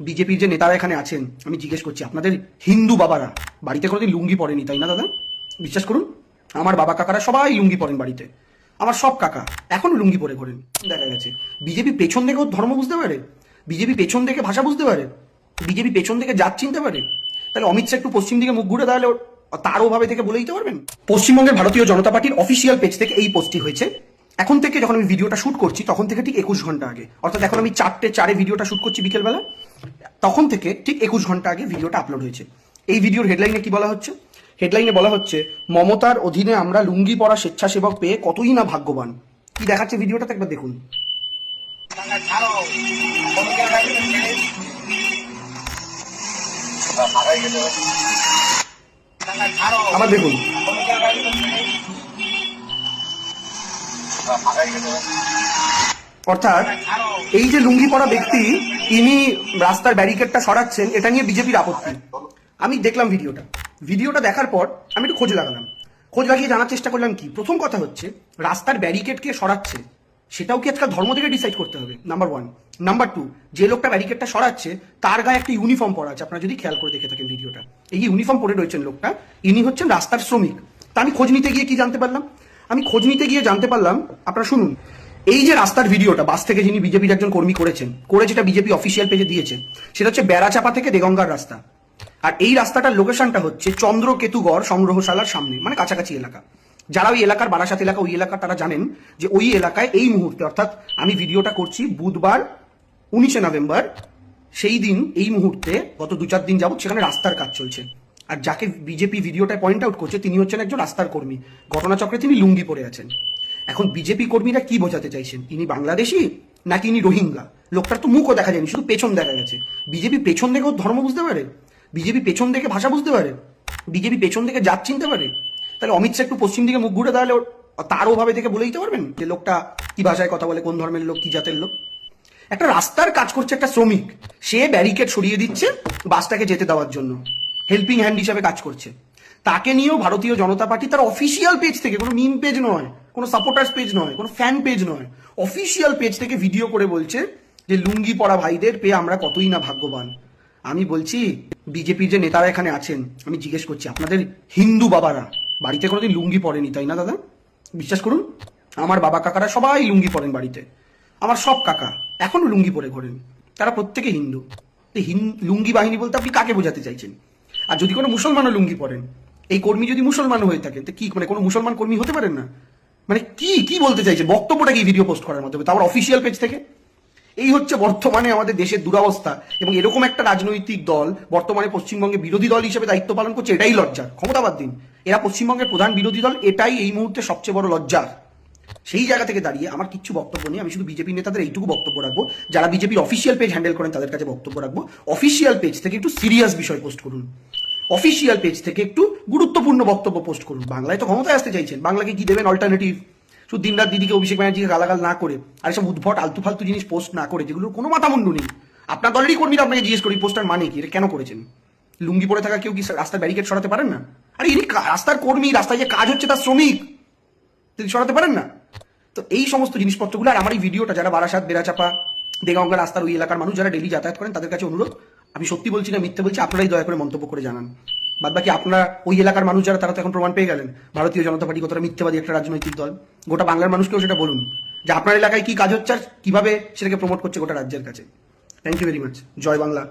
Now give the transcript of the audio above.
বিজেপির যে নেতারা এখানে আছেন, আমি জিজ্ঞেস করছি, আপনাদের হিন্দু বাবারা, বাড়িতে কোনোদিন লুঙ্গি পরেনি তাই না দাদা? বিশ্বাস করুন, আমার বাবা কাকারা সবাই লুঙ্গি পরেন বাড়িতে। আমার সব কাকা এখনও লুঙ্গি পরে করেন, দেখা গেছে। বিজেপি পেছন থেকে ওর ধর্ম বুঝতে পারে? বিজেপি পেছন দেখে ভাষা বুঝতে পারে? বিজেপি পেছন থেকে জাত চিনতে পারে? তাহলে অমিত শাহ একটু পশ্চিম দিকে মুখ ঘুরে তাহলে ওর- তারও ভাবে থেকে বলে দিতে পারবেন? পশ্চিমবঙ্গের ভারতীয় জনতা পার্টির অফিসিয়াল পেজ থেকে এই পোস্টটি হয়েছে। এখন থেকে যখন আমি ভিডিওটা শুট করছি, তখন থেকে ঠিক একুশ ঘণ্টা আগে। অর্থাৎ এখন আমি চারটে, চারে ভিডিওটা শুট করছি বিকেলবেলা, তখন থেকে ঠিক একুশ ঘণ্টা আগে ভিডিওটা আপলোড হয়েছে। এই ভিডিওর হেডলাইনে কি বলা হচ্ছে? হেডলাইনে বলা হচ্ছে, মমতার অধীনে আমরা লুঙ্গি পরা স্বেচ্ছাসেবক পেয়ে কতই না ভাগ্যবান। কি দেখাচ্ছে ভিডিওটাতে? একবার দেখুন। আবার দেখুন। অর্থাৎ এই যে লুঙ্গি পরা ব্যক্তি ইনি রাস্তার ব্যারিকেডটা সরাচ্ছেন, এটা নিয়ে বিজেপির আপত্তি। আমি দেখলাম ভিডিওটা। ভিডিওটা দেখার পর আমি একটু খোঁজ লাগালাম। খোঁজ লাগিয়ে জানার চেষ্টা করলাম কি? প্রথম কথা হচ্ছে, রাস্তার ব্যারিকেড কে সরাচ্ছে, সেটাও কি আজকাল ধর্ম থেকে ডিসাইড করতে হবে? নাম্বার ওয়ান নাম্বার টু যে লোকটা ব্যারিকেডটা সরাচ্ছে, তার গায়ে একটা ইউনিফর্ম পরা আছে। আপনারা যদি খেয়াল করে দেখে থাকেন ভিডিওটা। এই ইউনিফর্ম পরে রয়েছেন লোকটা, ইনি হচ্ছেন রাস্তার শ্রমিক। তা আমি খোঁজ নিতে গিয়ে কি জানতে পারলাম? আমি খোঁজ নিতে গিয়ে জানতে পারলাম, আপনারা শুনুন, এই যে রাস্তার ভিডিওটা, বাস থেকে যিনি বিজেপির একজন কর্মী করেছেন করে যেটা বিজেপি অফিসিয়াল পেজে দিয়েছে, সেটা হচ্ছে বেড়াচাপা থেকে দেগঙ্গার রাস্তা। আর এই রাস্তাটার লোকেশনটা হচ্ছে চন্দ্রকেতুগড় সংগ্রহশালার সামনে মানে কাছাকাছি এলাকা। যারা ওই এলাকার বারাসাত এলাকা, ওই এলাকার তারা জানেন যে ওই এলাকায় এই মুহূর্তে, অর্থাৎ আমি ভিডিওটা করছি বুধবার উনিশে নভেম্বর, সেই দিন, এই মুহূর্তে গত দু চার দিন যাবত সেখানে রাস্তার কাজ চলছে। আর যাকে বিজেপি ভিডিওটা পয়েন্ট আউট করছে, তিনি হচ্ছেন একজন রাস্তার কর্মী। ঘটনাচক্রে তিনি লুঙ্গি পরে আছেন। এখন বিজেপি কর্মীরা কি বোঝাতে চাইছেন? ইনি বাংলাদেশি নাকি ইনি রোহিঙ্গা? লোকটার তো মুখও দেখা যায়নি, শুধু পেছন দেখা গেছে। বিজেপি পেছন দেখেও ধর্ম বুঝতে পারে? বিজেপি পেছন দেখে ভাষা বুঝতে পারে? বিজেপি পেছন থেকে জাত চিনতে পারে? তাহলে অমিত শাহ একটু পশ্চিম দিকে মুখ ঘুরে ওর- তারও ভাবে থেকে বলে দিতে পারবেন যে লোকটা কি ভাষায় কথা বলে, কোন ধর্মের লোক, কি জাতের লোক? একটা রাস্তার কাজ করছে একটা শ্রমিক। সে ব্যারিকেড সরিয়ে দিচ্ছে বাসটাকে যেতে দেওয়ার জন্য। হেল্পিং হ্যান্ড হিসাবে কাজ করছে। তাকে নিয়েও ভারতীয় জনতা পার্টি তার অফিসিয়াল পেজ থেকে, কোনো মিম পেজ নয়, কোনো সাপোর্টার্স পেজ নয়, কোনো ফ্যান পেজ নয় অফিসিয়াল পেজ থেকে ভিডিও করে বলছে যে, লুঙ্গি পরা ভাইদের পেয়ে আমরা কতই না ভাগ্যবান। আমি বলছি বিজেপির যে নেতারা এখানে আছেন, আমি জিজ্ঞেস করছি, আপনাদের হিন্দু বাবারা, বাড়িতে কোনোদিন লুঙ্গি পরেনি তাই না, দাদা? বিশ্বাস করুন, আমার বাবা কাকারা সবাই লুঙ্গি পরেন বাড়িতে। আমার সব কাকা এখনও লুঙ্গি পরে ঘোরেন। তারা প্রত্যেকে হিন্দু। এই হিন- লুঙ্গি বাহিনী বলতে আপনি কাকে বোঝাতে চাইছেন? আর যদি কোনো মুসলমানও লুঙ্গি পরেন, এই কর্মী যদি মুসলমান হয়ে থাকেন তো কি মানে কোনো মুসলমান কর্মী হতে পারেন না? মানে কি কি বলতে চাইছেন? বক্তব্যটা কি ভিডিও পোস্ট করার মাধ্যমে? তারপর অফিসিয়াল পেজ থেকে? এই হচ্ছে বর্তমানে আমাদের দেশের দুরবস্থা এবং এরকম একটা রাজনৈতিক দল বর্তমানে পশ্চিমবঙ্গে বিরোধী দল হিসেবে দায়িত্ব পালন করছে, এটাই লজ্জার। ক্ষমতাবাদ দিন। এরা পশ্চিমবঙ্গের প্রধান বিরোধী দল, এটাই এই মুহূর্তে সবচেয়ে বড় লজ্জার। সেই জায়গা থেকে দাঁড়িয়ে আমার কিছু বক্তব্য নেই। আমি শুধু বিজেপি নেতাদের এইটুকু বক্তব্য রাখব। যারা বিজেপির অফিসিয়াল পেজ হ্যান্ডেল করেন, তাদের কাছে বক্তব্য রাখব। অফিসিয়াল পেজ থেকে একটু সিরিয়াস বিষয় পোস্ট করুন। অফিসিয়াল পেজ থেকে একটু গুরুত্বপূর্ণ বক্তব্য পোস্ট করুন। বাংলায় তো ক্ষমতায় আসতে চাইছেন। বাংলাকে কি দেবেন অল্টারনেটিভ শুধু দিনরাত দিদিকে অভিষেক ব্যানার্জিকে গালাগাল না করে, আর সব উদ্ভট আলতু ফালতু জিনিস পোস্ট না করে, যেগুলোর কোনো মাথামুন্ডু নেই। আপনার দলেরই কর্মীরা আপনাকে জিজ্ঞেস করি পোস্টার মানে কি? এটা কেন করেছেন? লুঙ্গি পরে থাকা কেউ কি রাস্তার ব্যারিকেড সরাতে পারেন না? আরে ইনি রাস্তার কর্মী, রাস্তায় যে কাজ হচ্ছে তার শ্রমিক। তিনি সরাতে পারেন না? তো এই সমস্ত জিনিসপত্রগুলো, আর আমার এই ভিডিওটা যারা বারাসাত, বেড়াচাপা দেগাঙ্গা রাস্তার ওই এলাকার মানুষ যারা ডেলি যাতায়াত করেন, তাদের কাছে অনুরোধ আমি সত্যি বলছি না, মিথ্যা বলছি, আপনারাই দয়া করে মন্তব্য করে জানান। বাদ বাকি আপনারা, ওই এলাকার মানুষ যারা তারা তো এখন প্রমাণ পেয়ে গেলেন। ভারতীয় জনতা পার্টি কতটা মিথ্যাবাদী একটা রাজনৈতিক দল। গোটা বাংলার মানুষকেও সেটা বলুন। যে আপনার এলাকায় কি কাজ হচ্ছে আর কীভাবে সেটাকে প্রমোট করছে গোটা রাজ্যের কাছে। থ্যাংক ইউ ভেরি মাচ জয় বাংলা।